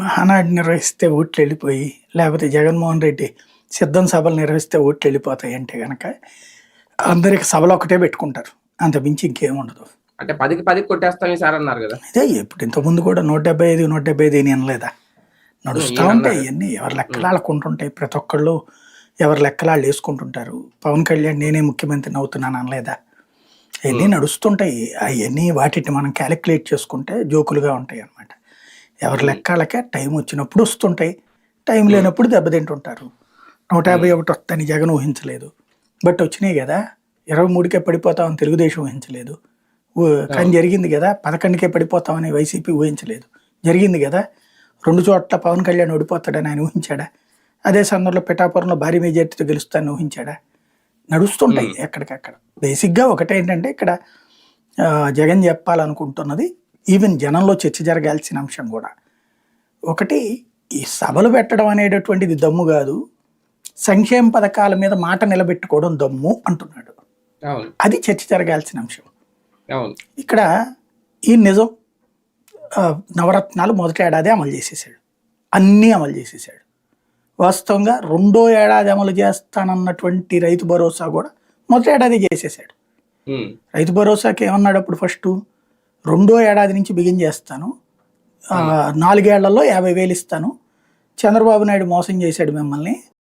మహానాడు నిర్వహిస్తే ఓట్లు వెళ్ళిపోయి లేకపోతే జగన్మోహన్ రెడ్డి సిద్ధం సభలు నిర్వహిస్తే ఓట్లు వెళ్ళిపోతాయి అంటే కనుక అందరికి సభలు ఒకటే పెట్టుకుంటారు. అంత మించి ఇంకేం ఉండదు. అంటే పదికి పదికి కొట్టేస్తాం ఈసారి అన్నారు కదా. ఇదే ఇప్పుడు ఇంతకుముందు కూడా నూట డెబ్బై ఐదు నూట డెబ్బై ఐదు అని అనలేదా? నడుస్తూ ఉంటాయి. ఇవన్నీ. ఎవరి లెక్కలు వాళ్ళకుంటుంటాయి ప్రతి ఒక్కళ్ళు ఎవరి లెక్కలు వాళ్ళు వేసుకుంటుంటారు. పవన్ కళ్యాణ్ నేనే ముఖ్యమంత్రిని అవుతున్నాను అనలేదా? అవన్నీ నడుస్తుంటాయి. అవన్నీ వాటిని మనం క్యాలిక్యులేట్ చేసుకుంటే జోకులుగా ఉంటాయి అన్నమాట. ఎవరి లెక్కలకే టైం వచ్చినప్పుడు వస్తుంటాయి. టైం లేనప్పుడు దెబ్బతింటుంటారు. నూట యాభై ఒకటి వస్తాయని జగన్ ఊహించలేదు. బట్ వచ్చినాయి కదా. ఇరవై మూడుకే పడిపోతామని తెలుగుదేశం ఊహించలేదు. కానీ జరిగింది కదా. పదకొండుకే పడిపోతామని వైసీపీ ఊహించలేదు. జరిగింది కదా. రెండు చోట్ల పవన్ కళ్యాణ్ ఓడిపోతాడని ఆయన ఊహించాడా? అదే సందర్భంలో పిఠాపురంలో భారీ మెజార్టీతో గెలుస్తానని ఊహించాడా? నడుస్తుంటాయి ఎక్కడికక్కడ. బేసిక్గా ఒకటే ఏంటంటే ఇక్కడ జగన్ చెప్పాలనుకుంటున్నది ఈవెన్ జనంలో చర్చ జరగాల్సిన అంశం కూడా. ఒకటి ఈ సభలు పెట్టడం అనేటటువంటిది దమ్ము కాదు. సంక్షేమ పథకాల మీద మాట నిలబెట్టుకోవడం దమ్ము అంటున్నాడు. అది చర్చ జరగాల్సిన అంశం. ఇక్కడ ఈ నిజం నవరత్నాలు మొదటి ఏడాది అమలు చేసేసాడు అన్నీ అమలు చేసేసాడు వాస్తవంగా రెండో ఏడాది అమలు చేస్తానన్నటువంటి రైతు భరోసా కూడా మొదటి ఏడాది చేసేసాడు రైతు భరోసాకి ఏమన్నాడు అప్పుడు ఫస్ట్? రెండో ఏడాది నుంచి బిగిన్ చేస్తాను. నాలుగేళ్ళలో యాభై వేలు ఇస్తాను. చంద్రబాబు నాయుడు మోసం చేశాడు మిమ్మల్ని.